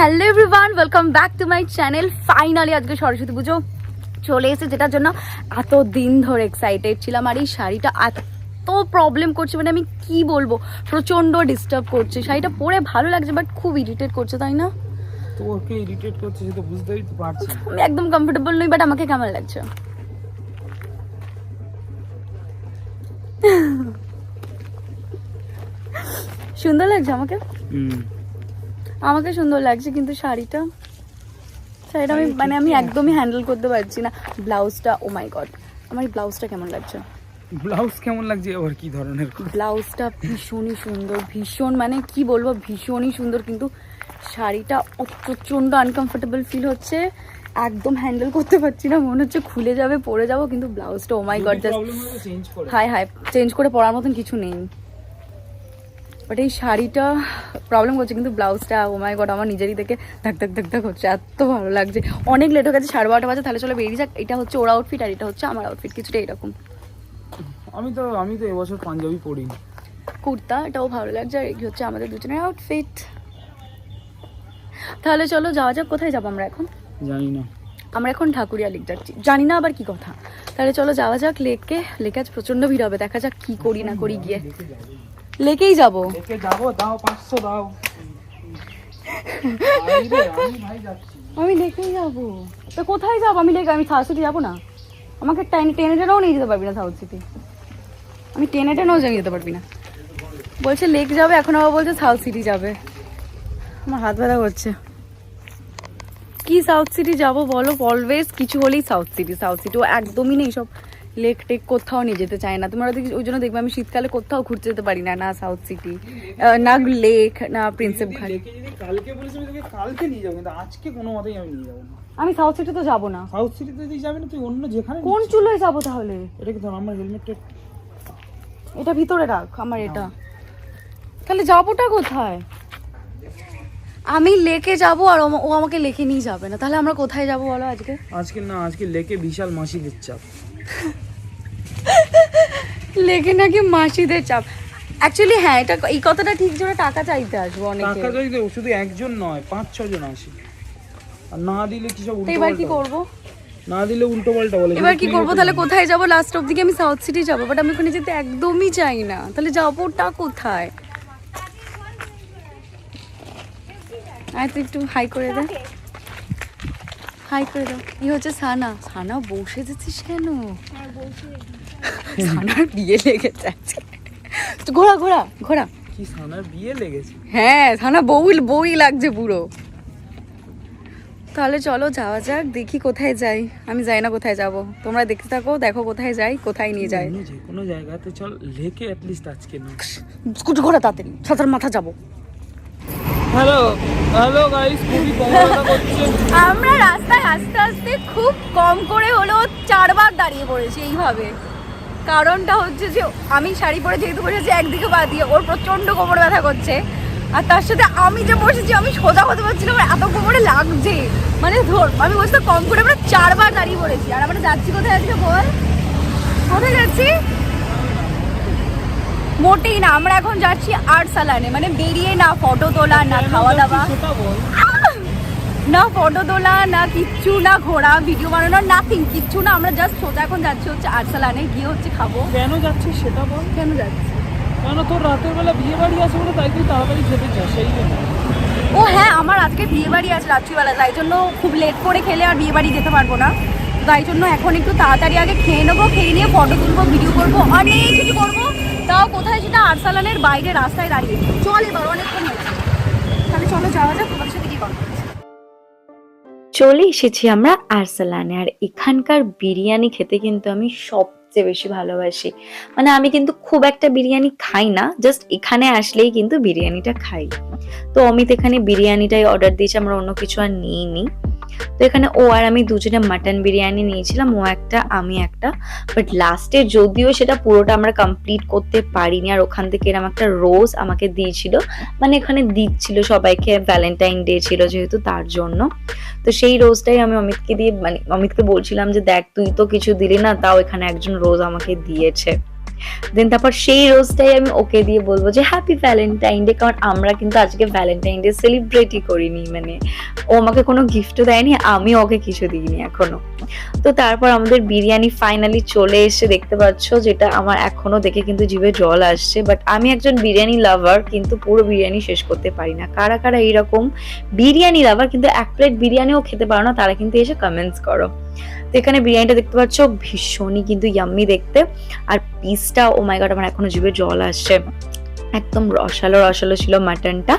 Hello everyone welcome back to my channel finally আজকে সরস্বতী পুজো চলে এসেছে যেটার জন্য এত দিন ধরে এক্সাইটেড ছিলাম আর এই শাড়িটা এত প্রবলেম করছে মানে আমি কি বলব? প্রচণ্ড ডিস্টার্ব করছে। শাড়িটা পরে ভালো লাগছে বাট খুব ইরিটেট করছে তাই না? তোকে ইরিটেট করছে সে তো বুঝতেই তো পারছি। আমি একদম কমফোর্টেবল নই বাট আমাকে কেমন লাগছে? সুন্দর লাগছে আমাকে? হুম। আমাকে সুন্দর লাগছে কিন্তু শাড়িটা শাড়িটা আমি মানে আমি একদমই হ্যান্ডেল করতে পারছি না। ব্লাউজটা ও মাই গড আমার এই ব্লাউজটা কেমন লাগছে? ব্লাউজ কেমন লাগছে? আবার কি ধরনের ব্লাউজটা ভীষণই সুন্দর ভীষণ মানে কি বলব ভীষণই সুন্দর কিন্তু শাড়িটা প্রচণ্ড আনকমফোর্টেবল ফিল হচ্ছে। একদম হ্যান্ডেল করতে পারছি না মনে হচ্ছে খুলে যাবে পরে যাব কিন্তু ব্লাউজটা oh my god just high high change করে। পরার মতন কিছু নেই। বাট এই শাড়িটা প্রবলেম করছে কিন্তু ব্লাউজটা ও মাই গড আমার নিজেরই দেখে ধাক ধাক ধাক ধাক হচ্ছে এত ভালো লাগছে। অনেক লেট হয়ে গেছে সাড়ে বারোটা বাজে তাহলে চলো বেরিয়ে যাক। এটা হচ্ছে ওর আউটফিট আর এটা হচ্ছে আমার আউটফিট কিছুটা এরকম। আমি তো আমি তো এবছর পাঞ্জাবি পরি কুর্তা এটাও ভালো লাগছে আর এই হচ্ছে আমাদের দুজনের আউটফিট তাহলে চলো যাওয়া যাক কোথায় যাব আমরা এখন? জানি না। আমরা এখন ঠাকুরিয়া লেক যাচ্ছি। জানি না আবার কি কথা। তাহলে চলো যাওয়া যাক লেককে লেকে আজ প্রচণ্ড ভিড় হবে দেখা যাক কি করি না করি গিয়ে। লেকেই যাব। দেখে যাব দাও পাঁচশো দাও। আমি লেকেই যাব। তো কোথায় যাব? আমি লেকে আমি সাউথ সিটি যাব না? আমাকে টেনে টেনে টেনেও নিয়ে যেতে পারবি না সাউথ সিটি। আমি টেনে টেনেও নিয়ে যেতে পারবি না। বলছে লেক যাবে এখন আবার বলছে সাউথ সিটি যাবে। আমার হাত ব্যথা করছে। কি সাউথ সিটি যাব বলো? অলওয়েজ কিছু হলেই সাউথ সিটি সাউথ সিটি ও একদমই নেই সব। লেক টেক কোথাও নিয়ে যেতে চায় না। তোমরা দেখি ওই জন্য দেখবে আমি শীতকালে কোথাও ঘুরতে যেতে পারি না না সাউথ সিটি না লেক না প্রিন্সেপ ঘাট কালকে তোকে কালকে নিয়ে যাব কিন্তু আজকে কোনো মতেই আমি নিয়ে যাব না। আমি সাউথ সিটি তো যাব না। সাউথ সিটিতে যদি যাবি না তুই অন্য যেখানে কোন চুলোয় যাব তাহলে? এটা কি ধর আমার হেলমেটটা এটা ভিতরে রাখ আমার এটা। তাহলে যাবোটা কোথায়? আমি লেকে যাব আর ও- আমাকে লেকে নিয়ে যাবে না। তাহলে আমরা কোথায় যাব বলো আজকে? আজকে না আজকে লেকে বিশাল মাসিদের চাপ লেকে নাকি মাসিদের চাপ। অ্যাকচুয়ালি হ্যাঁ এটা এই কথাটা ঠিক যে ওরা টাকা চাইতে আসব অনেকে। টাকা দেবো, শুধু একজন নয় পাঁচ ছজন আসে। আর না দিলে কি সব উল্টো এবার কি করব? না দিলে উল্টো পাল্টা বলে এবার কি করব? তাহলে কোথায় যাব? লাস্ট অব দিকে আমি সাউথ সিটি যাব? বাট আমি ওখানে যেতে একদমই চাই না। তাহলে যাবোটা কোথায়? আয় তুই একটু হাই করে দে। হাই করে দাও কি হচ্ছে সানা। সানা বসে যাচ্ছিস কেন? সানার বিয়ে লেগেছে আজকে? তো ঘোড়া ঘোড়া ঘোড়া কি সানার বিয়ে লেগেছে? হ্যাঁ সানা বউ বউই লাগছে পুরো। তাহলে চলো যাওয়া যাক দেখি কোথায় যাই। আমি যাই না কোথায় যাব। তোমরা দেখতে থাকো দেখো কোথায় যাই কোথায় নিয়ে যায় যে কোনো জায়গাতে চল লেকে অ্যাটলিস্ট আজকে না। স্কুটি ঘোড়া তাড়াতাড়ি সাঁতার মাথা যাব। হ্যালো হ্যালো গাইস খুবই করছে। আমরা রাস্তায় আস্তে আস্তে খুব কম করে হলেও চারবার দাঁড়িয়ে পড়েছি এইভাবে। কারণটা হচ্ছে যে আমি শাড়ি পরে যেহেতু বসেছি একদিকে পা দিয়ে ওর প্রচণ্ড কোমর ব্যথা করছে। আর তার সাথে আমি যে বসেছি আমি সোজা হতে পারছিলাম আমার এত কোমরে লাগছে। মানে ধর আমি বসতে কম করে আমরা চারবার দাঁড়িয়ে পড়েছি। আর আমরা যাচ্ছি কোথায় আজকে বল? কোথায় যাচ্ছি? মোটেই না আমরা এখন যাচ্ছি আর্ট সালানে মানে বেরিয়ে না ফটো তোলা না খাওয়া দাওয়া। না ফটো তোলা না কিচ্ছু না ঘোরা ভিডিও বানানো নাথিং কিচ্ছু না। আমরা জাস্ট সোজা এখন যাচ্ছি হচ্ছে আরসালানে গিয়ে হচ্ছে খাব। কেন যাচ্ছিস সেটা বল। কেন যাচ্ছি? কেন তোর রাতের বেলা বিয়ে বাড়ি আছে বলে তাই তুই তাড়াতাড়ি খেতে চাস সেই জন্য। ও হ্যাঁ আমার আজকে বিয়ে বাড়ি আছে রাত্রিবেলা তাই জন্য খুব লেট করে খেলে আর বিয়ে বাড়ি যেতে পারব না। তাই জন্য এখন একটু তাড়াতাড়ি আগে খেয়ে নেব খেয়ে নিয়ে ফটো তুলবো ভিডিও করব। অনেক কিছু করব? তাও কোথায় সেটা আরসালানের বাইরে রাস্তায় দাঁড়িয়ে। চল এবার অনেকক্ষণ তাহলে চলো যাওয়া যাক তোমার সাথে কি কথা। হচ্ছে। চলে এসেছি আমরা আরসালানে। আর এখানকার বিরিয়ানি খেতে কিন্তু আমি সবচেয়ে বেশি ভালোবাসি। মানে আমি কিন্তু খুব একটা বিরিয়ানি খাই না জাস্ট এখানে আসলেই কিন্তু বিরিয়ানিটা খাই। তো অমিত এখানে বিরিয়ানিটাই অর্ডার দিয়েছে, আমরা অন্য কিছু আর নিইনি। তো এখানে ও আর আমি দুজনে মাটন বিরিয়ানি নিয়েছিলাম, ও একটা, আমি একটা। বাট লাস্টে যদিও সেটা পুরোটা আমরা কমপ্লিট করতে পারিনি, আর ওখান থেকে এরকম একটা রোজ আমাকে দিয়েছিল। মানে এখানে দিচ্ছিল সবাইকে ভ্যালেন্টাইন ডে ছিল যেহেতু তার জন্য। তো সেই রোজটাই আমি অমিতকে দিয়ে মানে অমিতকে বলছিলাম যে, দেখ, তুই তো কিছু দিলি না, তাও এখানে একজন রোজ আমাকে দিয়েছে। দেন তারপর সেই রোজটাই আমি ওকে দিয়ে বলব যে হ্যাপি ভ্যালেন্টাইন ডে কারণ আমরা কিন্তু আজকে ভ্যালেন্টাইন ডে সেলিব্রেটই করিনি মানে ও আমাকে কোনো গিফটও দেয়নি, আমি ওকে কিছু দিইনি এখনও। তো তারপর আমাদের বিরিয়ানি ফাইনালি চলে এসে দেখতে পাচ্ছ, যেটা আমার এখনও দেখে কিন্তু জিভে জল আসছে বাট আমি একজন বিরিয়ানি লাভার কিন্তু পুরো বিরিয়ানি শেষ করতে পারি না। কারা কারা এইরকম বিরিয়ানি লাভার কিন্তু এক প্লেট বিরিয়ানিও খেতে পারো না, তারা কিন্তু এসে কমেন্টস করো। তো এখানে বিরিয়ানিটা দেখতে পাচ্ছ, ভীষণই কিন্তু ইয়াম্মি দেখতে। আর পিসটা ও মাই আমার এখনও জিভে জল আসছে। একদম রসালো রসালো ছিল মাটনটা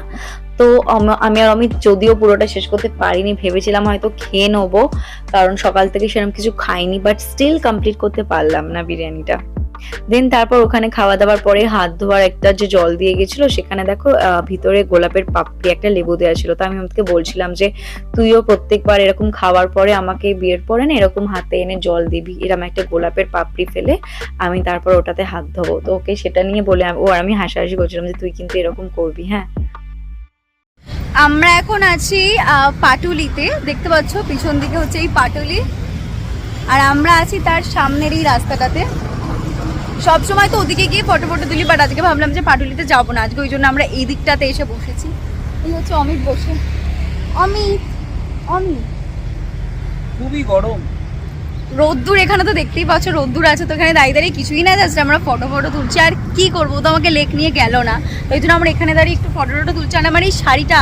তো আম- আমি আর আমি যদিও পুরোটা শেষ করতে পারিনি, ভেবেছিলাম হয়তো খেয়ে নেব। কারণ সকাল থেকে সেরকম কিছু খাইনি বাট স্টিল কমপ্লিট করতে পারলাম না বিরিয়ানিটা। দেন তারপর ওখানে খাওয়া দাওয়ার পরে হাত ধোয়ার একটা যে জল দিয়ে গেছিল, সেখানে দেখো ভিতরে গোলাপের পাপড়ি একটা লেবু দেওয়া ছিল। তো আমি আমাকে বলছিলাম যে, তুইও প্রত্যেকবার এরকম খাওয়ার পরে আমাকে বিয়ের পরে না এরকম হাতে এনে জল দিবি এরকম একটা গোলাপের পাপড়ি ফেলে আমি তারপর ওটাতে হাত ধোবো। তো ওকে সেটা নিয়ে বলে ও আর আমি হাসাহাসি করছিলাম যে, তুই কিন্তু এরকম করবি। হ্যাঁ। আমরা এখন আছি পাটুলিতে। দেখতে পাচ্ছ, পিছন দিকে হচ্ছে এই পাটুলি। আর আমরা আছি তার সামনের এই রাস্তাটাতে। সব সময় তো ওদিকে গিয়ে ফটো ফটো তুলি বাট আজকে ভাবলাম যে পাটুলিতে যাব না। আজকে ওই জন্য আমরা এই দিকটাতে এসে বসেছি। এই হচ্ছে অমিত বসে। অমিত অমিত। খুবই গরম। রোদ্দুর এখানে তো দেখতেই পাচ্ছ রোদ্দুর আছে তো এখানে দাঁড়িয়ে দাঁড়িয়ে কিছুই না যাচ্ছে আমরা ফটো ফটো তুলছি। আর কি করব তো আমাকে লেক নিয়ে গেল না। ওই জন্য আমরা এখানে দাঁড়িয়ে একটু ফটো টটো তুলছি। আর আমার এই শাড়িটা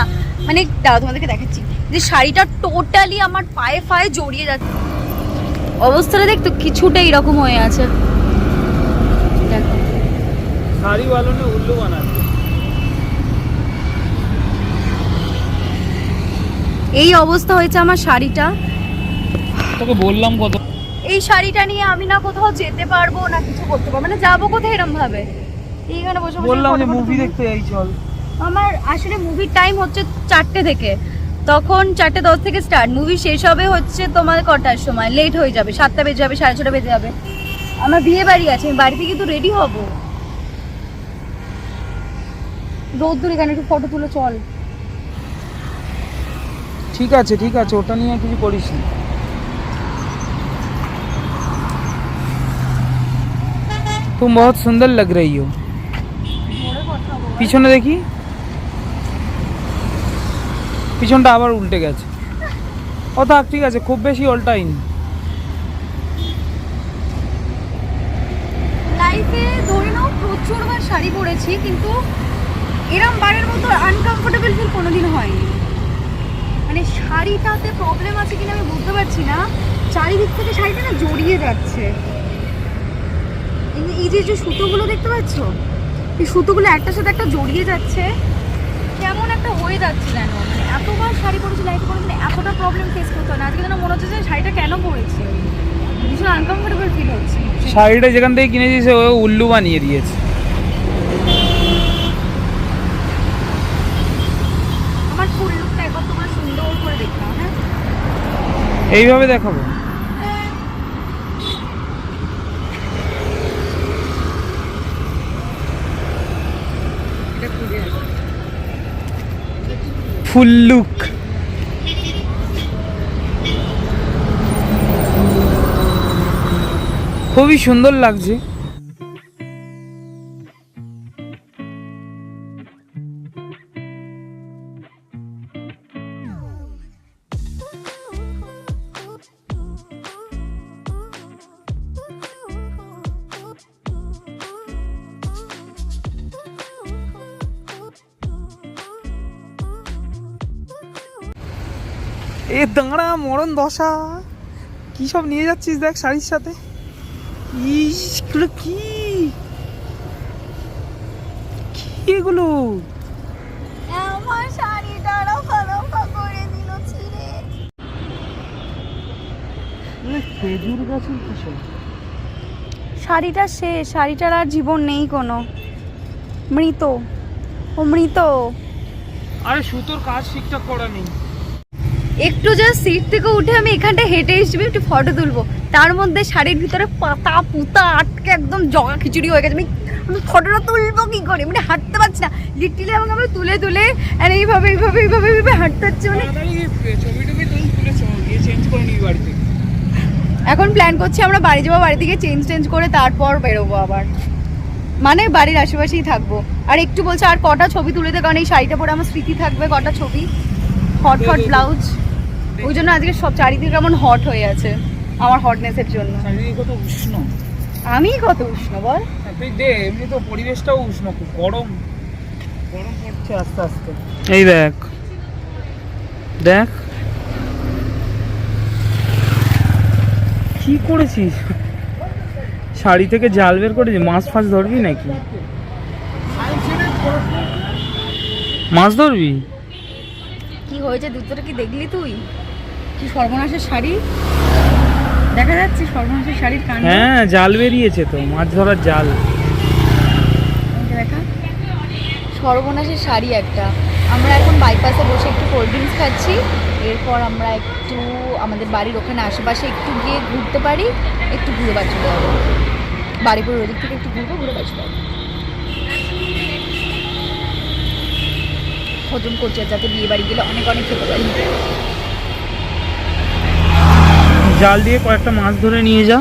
মানে দাঁড়াও তোমাদেরকে দেখাচ্ছি। যে শাড়িটা টোটালি আমার পায়ে ফায়ে জড়িয়ে যাচ্ছে। অবস্থাটা দেখতো কিছুটা এরকম হয়ে আছে। শাড়ি वालों ने उल्लू बना दिया এই অবস্থা হয়েছে আমার শাড়িটা তোকে বললাম কত এই শাড়িটা নিয়ে আমি না কোথাও যেতে পারবো না কিছু করতে পারবো মানে যাবো কোথায় এরম ভাবে এইখানে বসে বসে বললাম photo যে photo মুভি তুলি। দেখতে যাই চল আমার আসলে মুভির টাইম হচ্ছে চারটে থেকে তখন চারটে দশ থেকে স্টার্ট মুভি শেষ হবে হচ্ছে তোমার কটার সময় লেট হয়ে যাবে সাতটা বেজে যাবে সাড়ে ছটা বেজে যাবে আমার বিয়ে বাড়ি আছে আমি বাড়ি থেকে তো রেডি হব রোদ্দুর এখানে একটু ফটো তুলে চল ঠিক আছে ঠিক আছে ওটা নিয়ে কিছু করিস না तुम बहुत सुंदर लग रही हो পিছনে দেখি পিছনটা আবার উল্টে গেছে ও থাক ঠিক আছে খুব বেশি উল্টাইনি লাইফে ধরে নাও প্রচুর বার শাড়ি পরেছি কিন্তু এরম বারের মতো আনকমফোর্টেবল ফিল কোনোদিন হয়নি। মানে শাড়িটাতে প্রবলেম আছে কিনা আমি বুঝতে পারছি না। চারিদিক থেকে শাড়িটা না জড়িয়ে যাচ্ছে। এই- যে যে সুতোগুলো দেখতে পাচ্ছ? এই সুতোগুলো একটার সাথে একটা জড়িয়ে যাচ্ছে। কেমন একটা হয়ে যাচ্ছে যেন। মানে এতবার শাড়ি পরেছি লাইফে কোনোদিন এতটা প্রবলেম ফেস করতে হয় না আজকে যেন মনে হচ্ছে যে শাড়িটা কেন পরেছি? ভীষণ আনকমফোর্টেবল ফিল হচ্ছে। শাড়িটা যেখান থেকে কিনেছি সে উল্লু বানিয়ে দিয়েছে। আমার ফুল লুকটা একবার তোমরা সুন্দর করে দেখলাম হ্যাঁ? এইভাবে দেখাবো। Full look. খুবই সুন্দর লাগছে। এ দাঁড়া মরণ দশা। কি সব নিয়ে যাচ্ছিস দেখ শাড়ির সাথে? ইস এগুলো কি? কি এগুলো? আমার শাড়িটা রফা রফা করে দিল ছিঁড়ে। খেজুর গাছের কিছু শাড়িটা শেষ শাড়িটার আর জীবন নেই কোনো। মৃত। ও মৃত। আরে সুতোর কাজ ঠিকঠাক করা নেই। একটু জাস্ট সিট থেকে উঠে আমি এখানটা হেঁটে এসেছি একটু ফটো তুলবো। তার মধ্যে শাড়ির ভিতরে পাতা পুতা আটকে একদম জগা খিচুড়ি হয়ে গেছে। আমি আমি ফটোটা তুলবো কি করে? মানে হাঁটতে পারছি না। লিটলি আমাকে আমি তুলে তুলে আর এইভাবে এইভাবে এইভাবে এইভাবে হাঁটতে হচ্ছে মানে চেঞ্জ এখন প্ল্যান করছি আমরা বাড়ি যাব বাড়ি থেকে চেঞ্জ টেঞ্জ করে তারপর বেরোবো আবার। মানে বাড়ির আশেপাশেই থাকব। আর একটু বলছে আর কটা ছবি তুলে দে কারণ এই শাড়িটা পরে আমার স্মৃতি থাকবে কটা ছবি? হট হট ব্লাউজ ওই জন্য আজকে সব চারিদিকে কেমন হট হয়ে আছে আমার হটনেসের জন্য। চারিদিকে কত উষ্ণ। আমি কত উষ্ণ বল। তুই দে এমনি তো পরিবেশটাও উষ্ণ খুব গরম। গরম পড়ছে আস্তে আস্তে। এই দেখ। দেখ। কি করেছিস? শাড়ি থেকে জাল বের করেছিস? মাছ ফাছ ধরবি নাকি? মাছ ধরবি? কি হয়েছে? দুটোটা কি দেখলি তুই? কি সর্বনাশের শাড়ি? দেখা যাচ্ছে সর্বনাশের শাড়ির কাণ্ড। হ্যাঁ জাল বেরিয়েছে তো মাছ ধরার জাল। দেখা। সর্বনাশের শাড়ি একটা। আমরা এখন বাইপাসে বসে একটু কোল্ড ড্রিঙ্কস খাচ্ছি। এরপর আমরা একটু আমাদের বাড়ির ওখানে আশেপাশে একটু গিয়ে ঘুরতে পারি। একটু ঘুরে বাড়ি চলে যাব। বাড়িপুর ওদিক থেকে একটু ঘুরবো ঘুরে বাড়ি চলে যাব। হজম করছে যাতে বিয়ে বাড়ি গেলে অনেক অনেক খেতে পারি জাল দিয়ে কয়েকটা মাছ ধরে নিয়ে যা।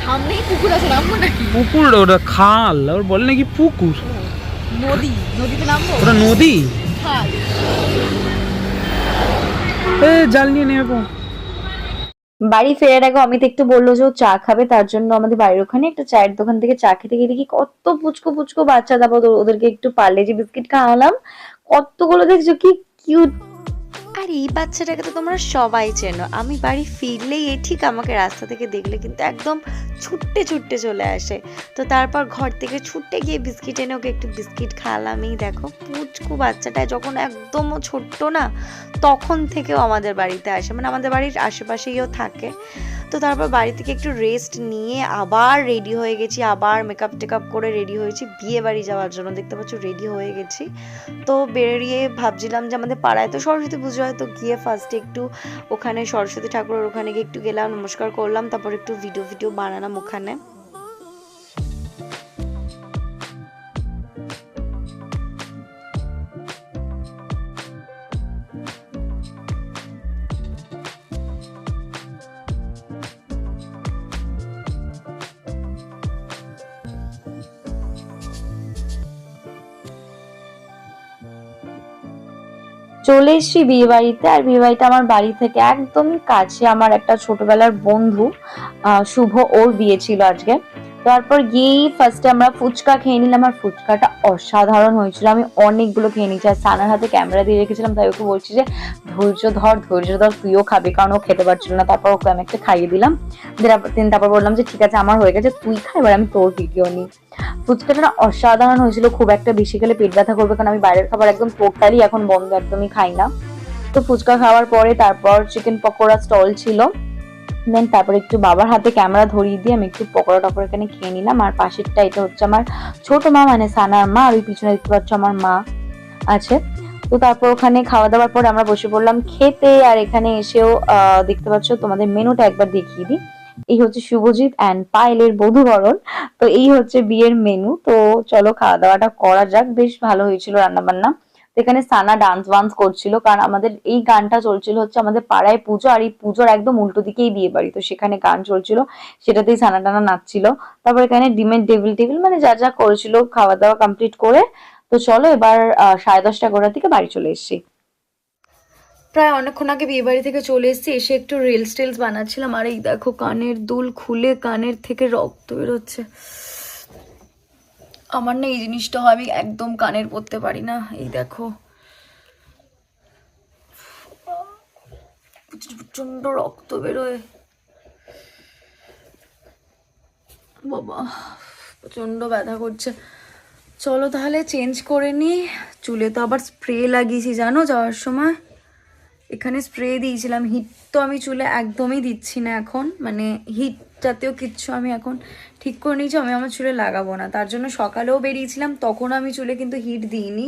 সামনেই পুকুর আছে নামবো নাকি? পুকুর ওটা খাল ওর বলে নাকি পুকুর। নদী নদীতে নামবো? ওটা নদী? খাল। এ জাল নিয়ে। বাড়ি ফেরার আগে অমিত একটু বলল যে ও চা খাবে তার জন্য আমাদের বাড়ির ওখানে একটা চায়ের দোকান থেকে চা খেতে গিয়ে দেখি কত পুচকো পুচকো বাচ্চা। তারপর ওদের- ওদেরকে একটু পার্লেজি বিস্কিট খাওয়ালাম কতগুলো দেখছ কি কিউট আর, এই বাচ্চাটাকে তো তোমরা সবাই চেনো। আমি বাড়ি ফিরলেই এ ঠিক আমাকে রাস্তা থেকে দেখলে কিন্তু একদম ছুটতে ছুটতে চলে আসে। তো তারপর ঘর থেকে ছুটতে গিয়ে বিস্কিট এনে ওকে একটু বিস্কিট খাওয়ালামই দেখো, পুচকু বাচ্চাটা যখন একদম ছোট্ট না, তখন থেকেও আমাদের বাড়িতে আসে। মানে আমাদের বাড়ির আশেপাশেইও থাকে। তো তারপর বাড়ি থেকে একটু রেস্ট নিয়ে আবার রেডি হয়ে গেছি, আবার মেকআপ টেকআপ করে রেডি হয়েছি। বিয়ে বাড়ি যাওয়ার জন্য দেখতে পাচ্ছ রেডি হয়ে গেছি। তো বেরিয়ে ভাবছিলাম যে আমাদের পাড়ায় তো সরস্বতী পুজো হয়, তো গিয়ে ফার্স্টে একটু ওখানে সরস্বতী ঠাকুরের ওখানে গিয়ে একটু গেলাম, নমস্কার করলাম, তারপর একটু ভিডিও ভিডিও বানালাম ওখানে। চলে এসেছি বিয়ে বাড়িতে আর বিয়ে বাড়িটা আমার বাড়ি থেকে একদম কাছে আমার একটা ছোটবেলার বন্ধু শুভ, ওর বিয়ে ছিল আজকে। তারপর গিয়েই ফার্স্টে আমরা ফুচকা খেয়ে নিলাম, আর ফুচকাটা অসাধারণ হয়েছিল। আমি অনেকগুলো খেয়ে নিয়েছি, আর সানার হাতে ক্যামেরা দিয়ে রেখেছিলাম, তাই ওকে বলছি যে, ধৈর্য ধর ধৈর্য ধর, তুইও খাবি, কারণ ও খেতে পারছিল না। তারপর ওকে আমি একটা খাইয়ে দিলাম। তারপর বললাম যে, ঠিক আছে, আমার হয়ে গেছে, তুই খা, এবার আমি তোর ভিডিও নিই। ফুচকাটা না অসাধারণ হয়েছিল। খুব একটা বেশি খেলে পেট ব্যথা করবে কারণ আমি বাইরের খাবার একদম টোটালি এখন বন্ধ, একদমই খাই না। তো ফুচকা খাওয়ার পরে তারপর চিকেন পকোড়া স্টল ছিল। দেন তারপর একটু বাবার হাতে ক্যামেরা ধরিয়ে দিয়ে আমি একটু পকোড়া টকোড়া এখানে খেয়ে নিলাম। আর পাশেরটা এটা হচ্ছে আমার ছোট মা মানে সানার মা, আর ওই পিছনে দেখতে পাচ্ছ আমার মা আছে। তো তারপর ওখানে খাওয়া দাওয়ার পরে আমরা বসে পড়লাম খেতে। আর এখানে এসেও দেখতে পাচ্ছ তোমাদের মেনুটা একবার দেখিয়ে দিই। এই হচ্ছে শুভজিৎ অ্যান্ড পায়েলের বধূবরণ। তো এই হচ্ছে বিয়ের মেনু তো চলো খাওয়া দাওয়াটা করা যাক। বেশ ভালো হয়েছিল রান্না বান্না তো এখানে সানা ডান্স বান্স করছিল। কারণ আমাদের এই গানটা চলছিল হচ্ছে আমাদের পাড়ায় পুজো। আর এই পুজোর একদম উল্টো দিকেই বিয়ে বাড়ি। তো সেখানে গান চলছিল। সেটাতেই সানা টানা নাচছিল। তারপর এখানে ডিমের টেবিল টেবিল মানে যা যা করেছিল খাওয়া দাওয়া কমপ্লিট করে। তো চলো এবার সাড়ে দশটা এগারোটার দিকে বাড়ি চলে এসেছি। প্রায় অনেকক্ষণ আগে বিয়ে বাড়ি থেকে চলে এসেছি, এসে একটু রিলস টিলস বানাচ্ছিলাম। আর এই দেখো, কানের দুল খুলে কানের থেকে রক্ত বেরোচ্ছে। আমার না এই জিনিসটা আমি একদম কানের পরতে পারি না। এই দেখো। প্রচণ্ড রক্ত বেরোয়। বাবা প্রচণ্ড ব্যথা করছে। চলো তাহলে চেঞ্জ করে নিই চুলে তো আবার স্প্রে লাগিয়েছি, জানো, যাওয়ার সময়। এখানে স্প্রে দিয়েছিলাম। হিট তো আমি চুলে একদমই দিচ্ছি না এখন। মানে হিট জাতীয় কিচ্ছু আমি এখন ঠিক করে নিয়েছি, আমি আমার চুলে লাগাবো না। তার জন্য সকালেও বেরিয়েছিলাম, তখন আমি চুলে কিন্তু হিট দিইনি।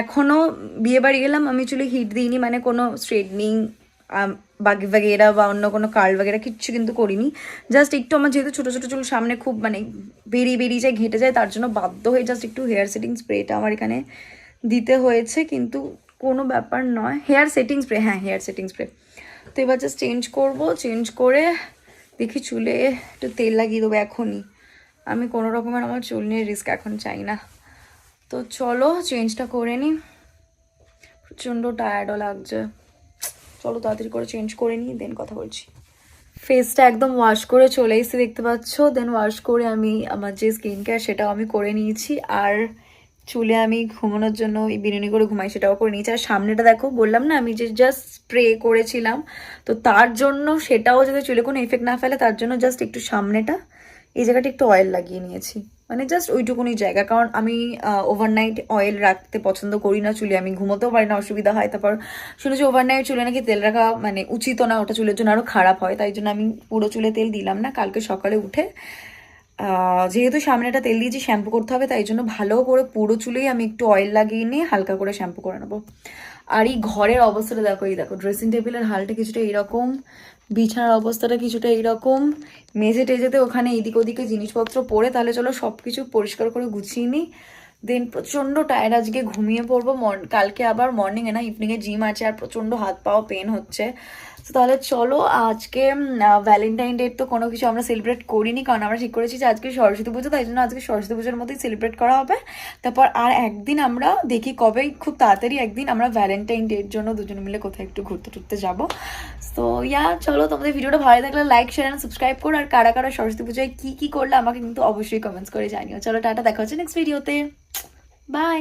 এখনও বিয়ে বাড়ি গেলাম, আমি চুলে হিট দিইনি মানে কোনো স্ট্রেটনিং বাগি বাগেরা বা অন্য কোনো কার্ল বাগেরা কিচ্ছু কিন্তু করিনি। জাস্ট একটু আমার যেহেতু ছোটো ছোটো চুল, সামনে খুব মানে বেরিয়ে বেরিয়ে যায়, ঘেঁটে যায়, তার জন্য বাধ্য হয়ে জাস্ট একটু হেয়ার সেটিং স্প্রেটা আমার এখানে দিতে হয়েছে। কিন্তু কোনো ব্যাপার নয়। হেয়ার সেটিং স্প্রে হ্যাঁ হেয়ার সেটিং স্প্রে তো এবার জাস্ট চেঞ্জ করব চেঞ্জ করে দেখি চুলে একটু তেল লাগিয়ে দেবো এখনই। আমি কোনো রকমের আমার চুল নিয়ে রিস্ক এখন চাই না। তো চলো চেঞ্জটা করে নিই। প্রচণ্ড টায়ার্ডও লাগছে। চলো তাড়াতাড়ি করে চেঞ্জ করে নিই দেন কথা বলছি। ফেসটা একদম ওয়াশ করে চলে এসে দেখতে পাচ্ছ? দেন ওয়াশ করে আমি আমার যে স্কিন কেয়ার সেটাও আমি করে নিয়েছি। আর চুলে আমি ঘুমানোর জন্য ওই বিরিয়ানি করে ঘুমাই, সেটাও করে নিয়েছি। আর সামনেটা দেখো, বললাম না, আমি যে জাস্ট স্প্রে করেছিলাম, তো তার জন্য সেটাও যাতে চুলে কোনো এফেক্ট না ফেলে, তার জন্য জাস্ট একটু সামনেটা, এই জায়গাটা একটু অয়েল লাগিয়ে নিয়েছি। মানে জাস্ট ওইটুকুনি জায়গা, কারণ আমি ওভারনাইট অয়েল রাখতে পছন্দ করি না চুলে, আমি ঘুমোতেও পারি না, অসুবিধা হয়। তারপর শুনেছি ওভারনাইট চুলে নাকি তেল রাখা মানে উচিত না, ওটা চুলের জন্য আরও খারাপ হয়, তাই জন্য আমি পুরো চুলে তেল দিলাম না, কালকে সকালে উঠে যেহেতু সামনেটা তেল দিয়েছি শ্যাম্পু করতে হবে, তাই জন্য ভালো করে পুরো চুলেই আমি একটু অয়েল লাগিয়ে নিয়ে হালকা করে শ্যাম্পু করে নেব। আর এই ঘরের অবস্থাটা দেখো, এই দেখো ড্রেসিং টেবিলের হালটা কিছুটা এইরকম বিছানার অবস্থাটা কিছুটা এইরকম মেঝে টেজেতে ওখানে এদিক ওদিকে জিনিসপত্র পড়ে তাহলে চলো সব কিছু পরিষ্কার করে গুছিয়ে নিই। দেন প্রচণ্ড টায়ার্ড আজকে, ঘুমিয়ে পড়ব কালকে আবার মর্নিংয়ে না ইভিনিংয়ে জিম আছে আর প্রচণ্ড হাত পাও পেন হচ্ছে। তো তাহলে চলো আজকে ভ্যালেন্টাইন ডে তো কোনো কিছু আমরা সেলিব্রেট করিনি, কারণ আমরা ঠিক করেছি যে আজকে সরস্বতী পুজো, তাই জন্য আজকে সরস্বতী পুজোর মধ্যেই সেলিব্রেট করা হবে। তারপর আর একদিন আমরা দেখি কবে, খুব তাড়াতাড়ি একদিন আমরা ভ্যালেন্টাইন ডের জন্য দুজনে মিলে কোথাও একটু ঘুরতে টুরতে যাব। তো ইয়া চলো তোমাদের ভিডিওটা ভালো লাগলে লাইক শেয়ার অ্যান্ড সাবস্ক্রাইব করো। আর কারা কারা সরস্বতী পুজোয় কী কী করলে আমাকে কিন্তু অবশ্যই কমেন্টস করে জানিও। চলো, টাটা, দেখা হচ্ছে নেক্সট ভিডিওতে বাই